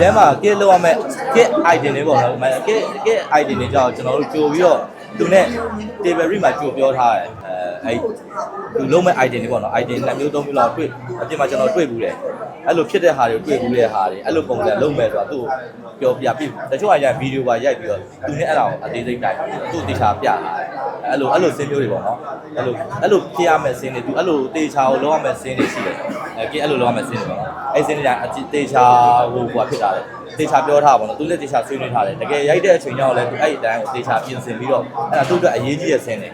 ထဲမှာကစ်လောက်ရမဲ့ကစ် item တွေပေါ့နော်ကစ်ကစ် item တွေကြောင့်ကျွန်တော်တို့ကြိုပြီးတော့သူနဲ့ table read မှာကြိုပြောထားတယ်အဲအဲ့သူလုံးမဲ့ item တွေပေါ့နော် item နှစ်မျိုးသုံးမျိုးလောက်တွေ့အပြင်မှာကျွန်တော်တွေ့ဘူးတယ်အဲ့လိုဖြစ်တဲ့ဟာတွေတွေ့ဘူးတဲ့ဟာတွေအဲ့လိုပုံစံလုံးမဲ့ဆိုတာသူ့ကိုပြောပြပြတချို့အရာဗီဒီယိုပါရိုက်ပြီးတော့သူနဲ့အဲ့ဒါကိုအသေးစိတ်တိုက်သူ့တေချာပြလာတယ်အဲ့လိုအဲ့လိုစင်းမျိုးတွေပေါ့နော်အဲ့လိုအဲ့လိုဖြစ်ရမယ့်စင်းတွေသူအဲ့လိုတေချာကိုလုံးဝမယ့်စင်းတွေရှိတယ် အဲကဲအဲ့လိုလုံးဝမယ့်စင်းတွေပေါ့နော်အဲ့စင်းတွေကအတေချာဟိုဟိုဖြစ်တာလေတေချာပြောထားပါတော့သူလည်းတေချာဆွေးနွေးထားတယ်တကယ်ရိုက်တဲ့အချိန်ရောက်လည်းသူအဲ့ဒီတိုင်းကိုတေချာပြင်ဆင်ပြီးတော့အဲ့ဒါသူ့အတွက်အရေးကြီးတဲ့ဆင်းတယ်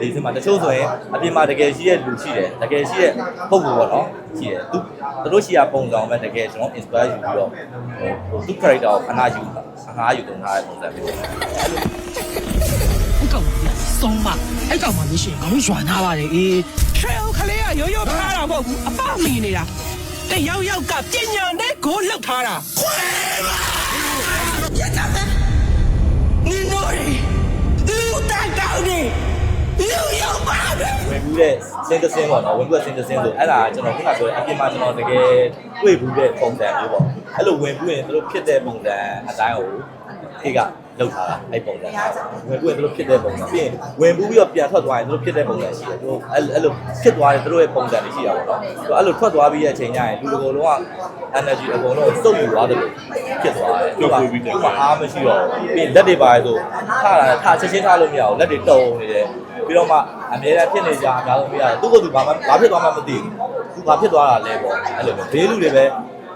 ဒီစင်မှာတချို့ဆိုရင်အပြင်မှာတကယ်ရှိတဲ့လူရှိတယ်တကယ်ရှိတဲ့ပုံစံပေါ့နော်ရှိတယ်သူသူတို့ရှိရပုံစံမဲ့တကယ်ကျွန်တော် inspire ယူပြီးတော့ဟိုသူ character ကိုခဏယူတာခဏယူတုံထားတဲ့ပုံစံမျိုးအဲ့လိုအဲ့ကောင်က ဆုံးမအဲ့ကောင်မှမရှိရင်ငါတို့ရွာနာပါတယ်အေးထွေအောင်ခလေးကရိုးရိုးဖားတာမဟုတ်ဘူးအပေါက်မီနေတာတယောက်ယောက်ကပညာနဲ့ကိုလောက်ထားတာခွဲပါရကြတယ်နီနိုရီလူတန်ကောင်းနေလူရောက်ပါပဲဝင်ဘူးတဲ့စင်းတစ်စင်းပေါ့နော်ဝင်ဘူးတဲ့စင်းတစ်စင်းဆိုအဲ့ဒါကျွန်တော်ခုနကဆိုတဲ့အပြင်မှာကျွန်တော်တကယ်တွေ့ဘူးတဲ့ပုံစံမျိုးပေါ့အဲ့လိုဝင်ဘူးရင်သူတို့ဖြစ်တဲ့ပုံစံအတိုင်းကို ခေကလောက်ထားတာအဲ့ပုံစံဝင်ဘူးရင်သူတို့ဖြစ်တဲ့ပုံစံပြီးရင်ဝင်ဘူးပြီးတော့ပြန်ထွက်သွားရင်သူတို့ဖြစ်တဲ့ပုံစံရှိတယ်သူတို့အဲ့အဲ့လိုဖြစ်သွားတယ်သူတို့ရဲ့ပုံစံတွေရှိတာပေါ့နော်သူအဲ့လိုထွက်သွားပြီးတဲ့အချိန်ကျရင်လူတစ်ကိုယ်လုံးက energy အကုန်လုံးစုပ်ယူသွားတယ်လို့ဖြစ်သွားတယ်သူကသူကအားမရှိတော့ဘူးပြီးရင်လက်တွေပါဆိုထလာတယ်ထချက်ချင်းထားလို့မရဘူးလက်တွေတုံနေတယ်ပြီးတော့မှအများအားဖြစ်နေကြအများဆုံးပြရတယ်သူ့ကိုယ်သူဘာမှဘာဖြစ်သွားမှမသိဘူးသူဘာဖြစ်သွားတာလဲပေါ့အဲ့လိုပဲဘေးလူတွေပဲ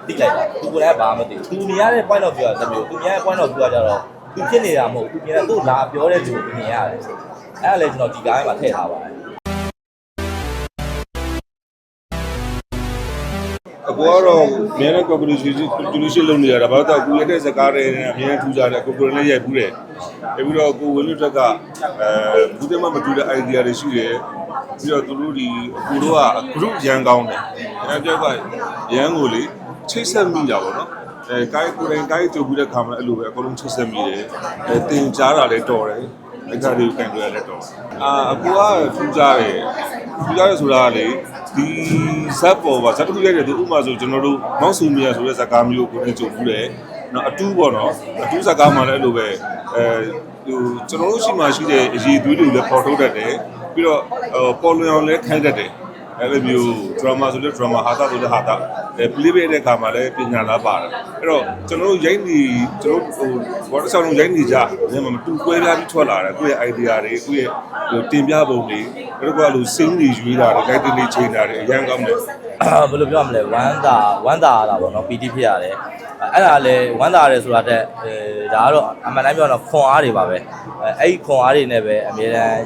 တိလိုက်တာသူကိုယ်လည်းဘာမှမသိဘူးသူနေရတဲ့ point of view ကတမျိုးသူမြင်ရတဲ့ point of view ကကြတော့သူဖြစ်နေတာမဟုတ်ဘူးသူမြင်တဲ့သူ့လာပြောတဲ့လူကိုမြင်ရတယ်အဲ့ဒါလည်းကျွန်တော်ဒီကားထဲမှာထည့်ထားပါတယ်အကူကတော့အများနဲ့ calculation calculation လုပ်နေရတာဘာလို့တော့အကူရတဲ့စကားတွေနဲ့အများထူးကြတယ်ကိုကိုလည်းရိုက်ဘူးတယ်အဲပြီးတော့ကိုဝင်းလွတ်တက်ကအဲဘူးတဲ့မှမတူတဲ့ idea တွေရှိတယ်ပြီးတော့သူတို့ဒီအကူတို့က group ရန်ကောင်းတယ်အဲပြောက်ကရန်ကိုလေ ချိတ်ဆက်မိတာပေါ့နော်အဲကိုင်းကိုယ်တိုင်ကိုင်းကြုတ်ပြီးတဲ့ခါမှာအဲ့လိုပဲအကုန်လုံးချိတ်ဆက်မိတယ်အဲတင်ကြားတာလည်းတော်တယ်အခါလေးကန်တွေ့ရတဲ့တော့အာအကူကထူးကြတယ်ထူးကြတယ်ဆိုတာကလေဒီဇက်ပေါ်ပါဇက်တစ်ခုရိုက်တယ်သူဥပမာဆိုကျွန်တော်တို့မောက်ဆူမီယာဆိုတဲ့ဇာကားမျိုးကိုကိုယ်ကြုံဘူးတယ်နော်အတူပေါ့နော်အတူဇာကားမှလည်းအဲ့လိုပဲအဲဟိုကျွန်တော်တို့ရှိမှရှိတဲ့အရေးသွေးတွေလည်းပေါ်ထုတ်တတ်တယ်ပြီးတော့ဟိုပေါ်လွင်အောင်လည်းခိုင်းတတ်တယ် အဲ့လိုမျိုး drama ဆိုတဲ့ drama ဟာတာဆိုတဲ့ဟာတာအဲ play ပေးတဲ့အခါမှာလည်းပညာလားပါတယ်အဲ့တော့ကျွန်တော်တို့ရိုက်နေကျွန်တော်တို့ဟိုဘောတဆောင်းလုံးရိုက်နေကြညမမတူကွဲပြားပြီးထွက်လာတယ်ကိုယ့်ရဲ့ idea တွေကိုယ့်ရဲ့ဟိုတင်ပြပုံတွေအဲ့တော့ကလို့စင်းတွေရွေးတာတွေ guide တွေချိန်တာတွေအရင်ကောင်းတယ်ဘယ်လိုပြောရမလဲဝမ်းသာဝမ်းသာရတာပေါ့နော် PT ဖြစ်ရတယ်အဲ့ဒါလည်းဝမ်းသာရတယ်ဆိုတာတဲ့အဲဒါကတော့အမှန်တိုင်းပြောတော့ခွန်အားတွေပါပဲအဲအဲ့ဒီခွန်အားတွေနဲ့ပဲအများတန်း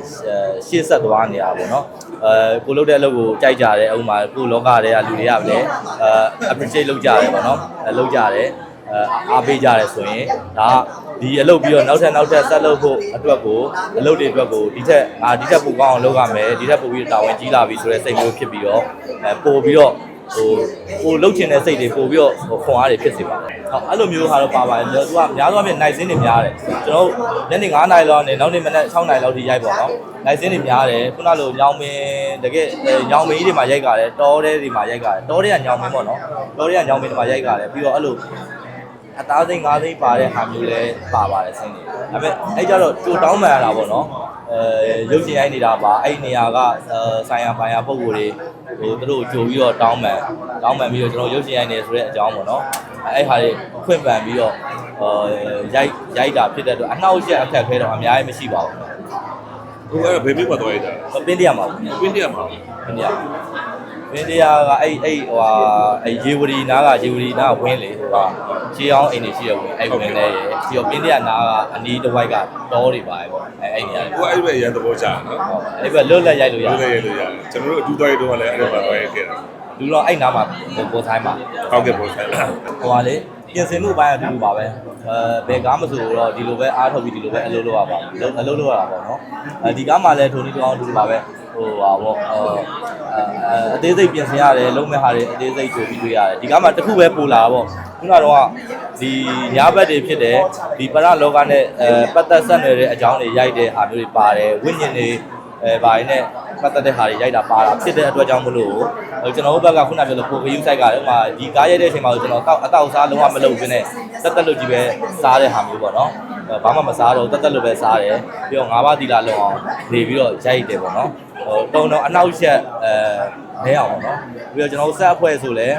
ရှေ့ဆက်သွားနေတာပေါ့နော် အဲကိုလုပ်တဲ့အလုပ်ကိုကြိုက်ကြတယ်ဥပမာကိုလောကတွေကလူတွေကလည်းအဲ appreciate လုပ်ကြတယ်ပေါ့နော်အဲလုပ်ကြတယ်အဲအားပေးကြတယ်ဆိုရင်ဒါကဒီအလုပ်ပြီးတော့နောက်ထပ်နောက်ထပ်ဆက်လုပ်ဖို့အတွက်ကိုအလုပ်တွေအတွက်ကိုဒီထက်အာဒီထက်ပိုကောင်းအောင်လုပ်ရမယ်ဒီထက်ပိုပြီးတာဝန်ကြီးလာပြီဆိုတဲ့စိတ်မျိုးဖြစ်ပြီးတော့အဲပို့ပြီးတော့ ဟိုပိုလှုပ်ချင်တဲ့စိတ်တွေပို့ပြီးတော့ဟိုခွန်အားတွေဖြစ်စေပါတယ်။ဟောအဲ့လိုမျိုးဟာတော့ပါပါတယ်။သူကများသောအားဖြင့်နိုင်စင်းတွေများတယ်။ကျွန်တော်တို့ညနေ9နာရီလောက်နဲ့နောက်နေ့မနက်6နာရီလောက်ထိရိုက်ပါတော့။နိုင်စင်းတွေများတယ်။ခုနလိုညောင်မင်းတကယ်ညောင်မင်းကြီးတွေမှာရိုက်ကြတယ်။တောထဲတွေမှာရိုက်ကြတယ်။တောထဲကညောင်မင်းပေါ့နော်။တောထဲကညောင်မင်းတွေမှာရိုက်ကြတယ်။ပြီးတော့အဲ့လိုအသားစိမ့်ငါးစိမ့်ပါတဲ့ဟာမျိုးလဲပါပါတယ်ဆင်းနေ။ဒါပေမဲ့အဲ့ကြတော့ကြိုတောင်းမှန်ရတာပေါ့နော်။အဲရုပ်ရှင်ရိုက်နေတာပါအဲ့နေရာကဆိုင်ရာပိုင်းရာပုံကိုယ်တွေ ဟိုသူတို့ကြိုပြီးတော့တောင်းမှန်တောင်းမှန်ပြီးတော့ကျွန်တော်ရုပ်ရှင်ရိုက်နေဆိုတဲ့အကြောင်းပေါ့နော်။အဲ့ဟာတွေခွင့်ပန်ပြီးတော့အဲရိုက်ရိုက်တာဖြစ်တဲ့အတွက်အနှောက်အယှက်အခက်ခဲတော့အများကြီးမရှိပါဘူးဟိုအဲ့ဒါဘယ်မျိုးမှသွားရတာ။ပင်းတရားမှာပေါ့။ပင်းတရမှာပင်းတရား ပင်းတရားကအဲ့အဲ့ဟိုဟာအဲ့ရေဝရီနားကရေဝရီနားကဝင်းလေဟိုကခြေအောင်အိမ်နေရှိရဝင်အဲ့ဝင်းလေးရယ်ပြီးတော့ပင်းတရားနားကအနီးတစ်ဝိုက်ကတောတွေပါပဲပေါ့အဲ့အဲ့နေရာဟိုအဲ့ဘက်ရန်သဘောကျတယ်နော်ဟုတ်အဲ့ဘက်လွတ်လပ်ရိုက်လို့ရလို့လည်းရလို့ရတယ်ကျွန်တော်တို့အတူသွားရတော့လည်းအဲ့ဒါမှသွားရခဲ့တာလူတော့အဲ့နားမှာပေါ်ဆိုင်မှာဟုတ်ကဲ့ပေါ့ဆိုင်လားဟိုဟာလေပြင်ဆင်မှုပိုင်းအတူတူပါပဲအဲဘယ်ကားမဆိုတော့ဒီလိုပဲအားထုတ်ပြီးဒီလိုပဲအလုပ်လုပ်ရပါဘူးအလုပ်လုပ်ရတာပေါ့နော်အဲဒီကားမှလည်းထိုနည်းတောင်းအတူတူပါပဲ ဟိုဟာပေါ့အသေးစိတ်ပြင်ဆင်ရတယ်လုံးမဲ့ဟာတွေအသေးစိတ်ကြိုပြီးတွေ့ရတယ်ဒီကားမှတစ်ခုပဲပို့လာပေါ့ခုနကတော့ဒီညာဘက်တွေဖြစ်တယ်ဒီပရလောကနဲ့အဲပတ်သက်ဆက်နေတဲ့အကြောင်းတွေရိုက်တဲ့ဟာမျိုးတွေပါတယ်ဝိညာဉ်တွေအဲဘာတွေနဲ့ပတ်သက်တဲ့ဟာတွေရိုက်တာပါတာဖြစ်တဲ့အတွက်ကြောင့်မလို့ကျွန်တော်တို့ဘက်ကခုနပြောလို့ပိုကယူဆိုင်ကလည်းဥမာဒီကားရိုက်တဲ့အချိန်မှာကျွန်တော်တောက်အတောက်စားလုံးဝမလုပ်ဘဲနဲ့တက်တက်လို့ကြီးပဲစားတဲ့ဟာမျိုးပေါ့နော်ဘာမှမစားတော့တက်တက်လို့ပဲစားတယ်ပြီးတော့ငါးပါးတီလာလုံးအောင်နေပြီးတော့ရိုက်တယ်ပေါ့နော် ဟိုတုံတော့အနောက်ရက်အဲနဲအောင်ပေါ့နော်ပြီးတော့ကျွန်တော်တို့ဆက်အဖွဲ့ဆိုလည်း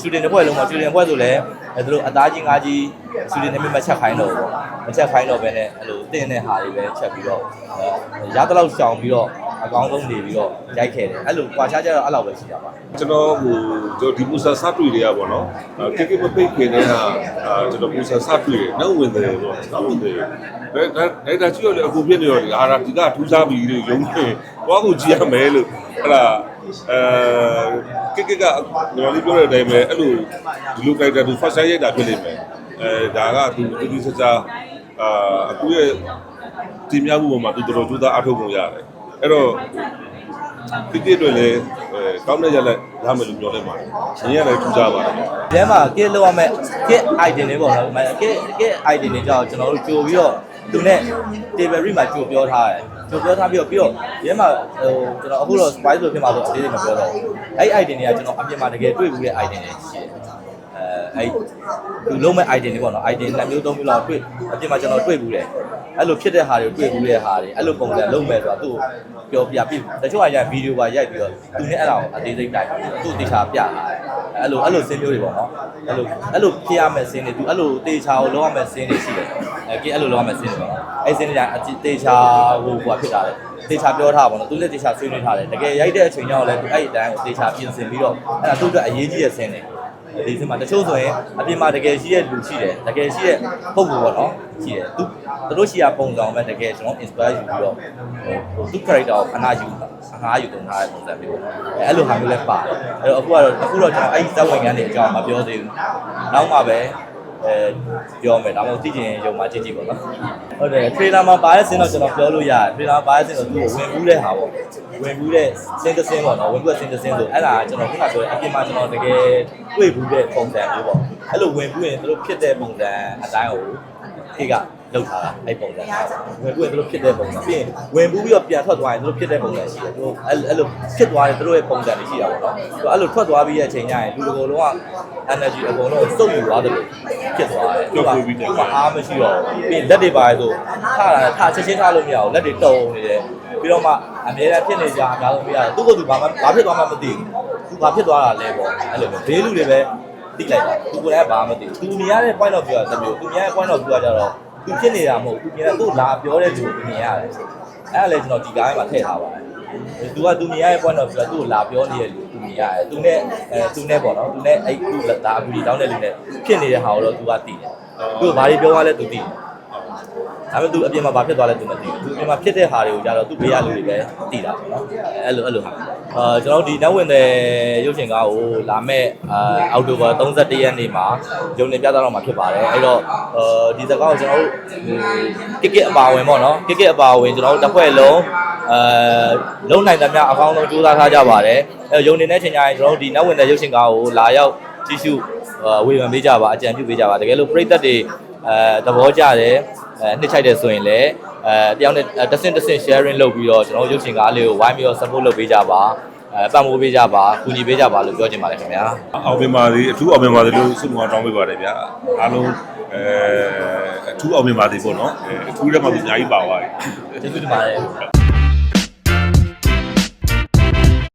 ရှူတင်တစ်ဖွဲ့လုံးမှာရှူတင်အဖွဲ့ဆိုလည်းအဲတို့အသားကြီးငါးကြီးရှူတင်နဲ့မချက်ခိုင်းတော့ဘူးမချက်ခိုင်းတော့ပဲနဲ့အဲ့လိုတင်းတဲ့ဟာတွေပဲချက်ပြီးတော့ရတဲ့လောက်ရှောင်ပြီးတော့အကောင်းဆုံးနေပြီးတော့ရိုက်ခဲ့တယ်အဲ့လိုကွာခြားကြတော့အဲ့လောက်ပဲရှိတာပါကျွန်တော်ဟိုကျွန်တော်ဒီပူစာစတွေ့တွေကပေါ့နော်ကိကိမပိတ်ခင်တဲ့ဟာအာကျွန်တော်ပူစာစတွေ့တယ်နောက်ဝင်တယ်ပေါ့နောက်ဝင်တယ်ဒါဒါဒါကြည့်ရလေအခုဖြစ်နေတော့ဒီဟာဒီကထူးစားပြီလို့ယုံနေ သွားကိုကြည့်ရမယ်လို့ဟဲ့လားအဲကိကိကနော်လေးပြောတဲ့အတိုင်းပဲအဲ့လိုဒီလို character သူ first time ရိုက်တာဖြစ်နေမယ်အဲဒါကသူတူတူဆဆာအာအခုရဲ့တင်ပြမှုပေါ်မှာသူတော်တော်ကြိုးစားအားထုတ်ပုံရတယ်အဲ့တော့တိတိအတွက်လည်းအဲကောင်းတဲ့ရလက်ရမယ်လို့ပြောနေပါတယ်။ရှင်ရလည်းထူးခြားပါတယ်ဒီထဲမှာ kit လောက်ရမဲ့ kit item တွေပေါ့နော်ဒီ kit kit item တွေကြောင့်ကျွန်တော်တို့ကြိုပြီးတော့သူနဲ့ table read မှာကြိုပြောထားတယ် ကြိုပြောထားပြီးတော့ပြီးတော့ဒီထဲမှာဟိုကျွန်တော်အခုတော့ spice ဆိုဖြစ်မှာဆိုအသေးသေးမပြောတော့ဘူးအဲ့ item တွေကကျွန်တော်အပြင်မှာတကယ်တွေ့ဘူးတဲ့ item တွေရှိတယ်အဲအဲ့သူလုံးမဲ့ item တွေပေါ့နော် item နှစ်မျိုးသုံးမျိုးလောက်တွေ့အပြင်မှာကျွန်တော်တွေ့ဘူးတယ်အဲ့လိုဖြစ်တဲ့ဟာတွေကိုတွေ့ဘူးတဲ့ဟာတွေအဲ့လိုပုံစံလုံးမဲ့ဆိုတာသူ့ကိုပြောပြပြတချို့ကရဗီဒီယိုပါရိုက်ပြီးတော့သူနဲ့အဲ့ဒါကိုအသေးစိတ်တိုက်ပြီးသူ့တေချာပြလာတယ်အဲ့လိုအဲ့လိုစင်းမျိုးတွေပေါ့နော်အဲ့လိုအဲ့လိုဖြစ်ရမယ့်စင်းတွေသူအဲ့လိုတေချာကိုလုံးရမယ့်စင်းတွေရှိတယ် အဲကဲအဲ့လိုလုံးရမယ့်စင်းတွေပေါ့နော်အဲ့စင်းတွေကအတေချာဟိုဟိုဖြစ်တာလေတေချာပြောထားပါတော့သူလည်းတေချာဆွေးနွေးထားတယ်တကယ်ရိုက်တဲ့အချိန်ကျတော့လည်းသူအဲ့ဒီအတိုင်းကိုတေချာပြင်ဆင်ပြီးတော့အဲ့ဒါသူ့အတွက်အရေးကြီးတဲ့စင်းတွေဒီစင်မှာတချို့ဆိုရင်အပြင်မှာတကယ်ရှိတဲ့လူရှိတယ်တကယ်ရှိတဲ့ပုံပုံပေါ့နော်ရှိတယ်သူသူတို့ရှိရပုံစံပဲတကယ်ကျွန်တော် inspire ယူပြီးတော့ဟိုသူ character ကိုခဏယူတာခဏယူတုံထားတဲ့ပုံစံမျိုးပေါ့အဲအဲ့လိုဟာမျိုးလည်းပါတယ်အဲ့တော့အခုကတော့အခုတော့ကျွန်တော်အဲ့ဒီဇက်ဝင်ကန်းတွေအကြောင်းမပြောသေးဘူးနောက်မှပဲ အဲပြောမယ်ဒါမှမဟုတ်သိချင်ရုံမှာကြည့်ကြည့်ပေါ့နော်ဟုတ်တယ် trailer မှာပါတဲ့စင်တော့ကျွန်တော်ပြောလို့ရတယ် trailer ပါတဲ့စင်တော့သူ့ကိုဝင်ဘူးတဲ့ဟာပေါ့ဝင်ဘူးတဲ့စင်တစ်စင်ပေါ့နော်ဝင်ဘူးတဲ့စင်တစ်စင်ဆိုအဲ့ဒါကျွန်တော်ခုနပြောတဲ့အပြင်မှာကျွန်တော်တကယ်တွေ့ဘူးတဲ့ပုံစံမျိုးပေါ့အဲ့လိုဝင်ဘူးရင်သူတို့ဖြစ်တဲ့ပုံစံအတိုင်းကိုခေက လောက်ထားတာအဲ့ပုံစံဝင်ဘူးရင်သူတို့ဖြစ်တဲ့ပုံစံပြီးရင်ဝင်ဘူးပြီးတော့ပြန်ထွက်သွားရင်သူတို့ဖြစ်တဲ့ပုံစံရှိတယ်သူတို့အဲ့အဲ့လိုဖြစ်သွားတယ်သူတို့ရဲ့ပုံစံတွေရှိတာပေါ့နော်သူအဲ့လိုထွက်သွားပြီးရဲ့အချိန်ကျရင်လူတစ်ကိုယ်လုံးက energy အကုန်လုံးစုပ်ယူသွားတယ်လို့ဖြစ်သွားတယ်သူကသူကအားမရှိတော့ဘူးပြီးရင်လက်တွေပါလေဆိုထတာထချက်ချင်းထလို့မရဘူးလက်တွေတုံနေတယ်ပြီးတော့မှအများအားဖြစ်နေကြအများဆုံးမရတယ်သူကသူဘာမှဘာဖြစ်သွားမှမသိဘူးသူဘာဖြစ်သွားတာလဲပေါ့အဲ့လိုပဲဘေးလူတွေပဲသိလိုက်တာသူကိုယ်လည်းဘာမှမသိဘူးသူမြင်ရတဲ့ point of view ကတစ်မျိုးသူမြင်ရတဲ့ point of view ကကြတော့ သူဖြစ်နေတာမဟုတ်ဘူးသူမြင်တဲ့သူ့လာပြောတဲ့လူကိုမြင်ရတယ်အဲ့ဒါလည်းကျွန်တော်ဒီကားမှာထည့်ထားပါတယ်သူကသူမြင်ရတဲ့ point of view ကသူ့ကိုလာပြောနေတဲ့လူသူမြင်ရတယ်သူနဲ့အဲသူနဲ့ပေါ့နော်သူနဲ့အဲ့သူ့ဒါအပူကြီးတောင်းတဲ့လူနဲ့ဖြစ်နေတဲ့ဟာကိုတော့သူကသိတယ်သူကဘာတွေပြောသွားလဲသူသိတယ် ဒါပေမဲ့သူအပြင်မှာဘာဖြစ်သွားလဲသူမသိဘူးသူအပြင်မှာဖြစ်တဲ့ဟာတွေကိုကြတော့သူဘေးရလူတွေပဲသိတာပေါ့နော်အဲ့လိုအဲ့လိုဟာအာကျွန်တော်ဒီနောက်ဝင်တဲ့ရုပ်ရှင်ကားကိုလာမဲ့အာအောက်တိုဘာ31ရက်နေ့မှာရုံနေပြသတော့မှာဖြစ်ပါတယ်အဲ့တော့အာဒီစကားကိုကျွန်တော်တို့ကစ်ကစ်အပါဝင်ပေါ့နော်ကစ်ကစ်အပါဝင်ကျွန်တော်တို့တစ်ဖွဲ့လုံးအာလုံနိုင်သမျှအကောင်းဆုံးကြိုးစားထားကြပါတယ်အဲ့ရုံနေတဲ့ချိန်ကျရင်ကျွန်တော်တို့ဒီနောက်ဝင်တဲ့ရုပ်ရှင်ကားကိုလာရောက်ကြည့်ရှုဝေဖန်ပေးကြပါအကြံပြုပေးကြပါတကယ်လို့ပရိသတ်တွေအဲသဘောကျတယ် အဲနှစ်ချိုက်တယ်ဆိုရင်လည်းအဲတယောက်နဲ့တစ်ဆင့်တစ်ဆင့် sharing လုပ်ပြီးတော့ကျွန်တော်တို့ရုပ်ရှင်ကားလေးကိုဝိုင်းပြီးတော့ support လုပ်ပေးကြပါအဲပံ့ပိုးပေးကြပါကူညီပေးကြပါလို့ပြောချင်ပါတယ်ခင်ဗျာ။အောင်မြင်ပါစေအထူးအောင်မြင်ပါစေလို့ဆုမွန်တောင်းပေးပါတယ်ဗျာ။အားလုံးအဲအထူးအောင်မြင်ပါစေပေါ့နော်။အဲအထူးထဲမှာသူအများကြီးပါသွားတယ်။ကျေးဇူးတင်ပါတယ်